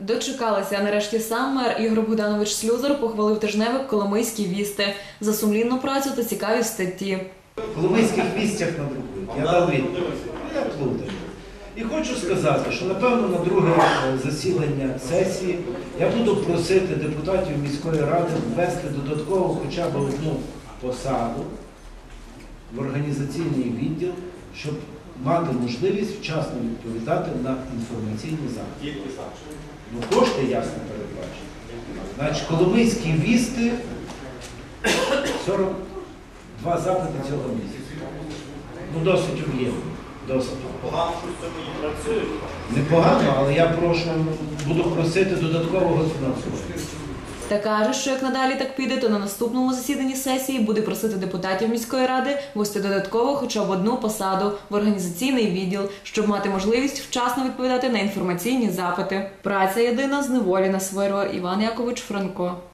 Дочекалися. Нарешті сам мер Ігор Богданович Слюзар похвалив тижневик Коломийські вісти за сумлінну працю та цікаві статті. В Коломийських вістях надрукують. Я дав відповідь. А Я плутаю. І хочу сказати, що напевно на друге засідання сесії я буду просити депутатів міської ради ввести додатково хоча б одну посаду в організаційний відділ, щоб мати можливість вчасно відповідати на інформаційні запити. Ну, кошти ясно передбачені. Значить, Коломийські вісти 42 запити цього місяця. Ну, досить об'ємно. Досить. Погано, що в цьому і працюють. Непогано, але я прошу, буду просити додаткового фінансування. Та каже, що як надалі так піде, то на наступному засіданні сесії буде просити депутатів міської ради вести додатково хоча б одну посаду в організаційний відділ, щоб мати можливість вчасно відповідати на інформаційні запити. Праця єдина зневолі на свиро Іван Якович Франко.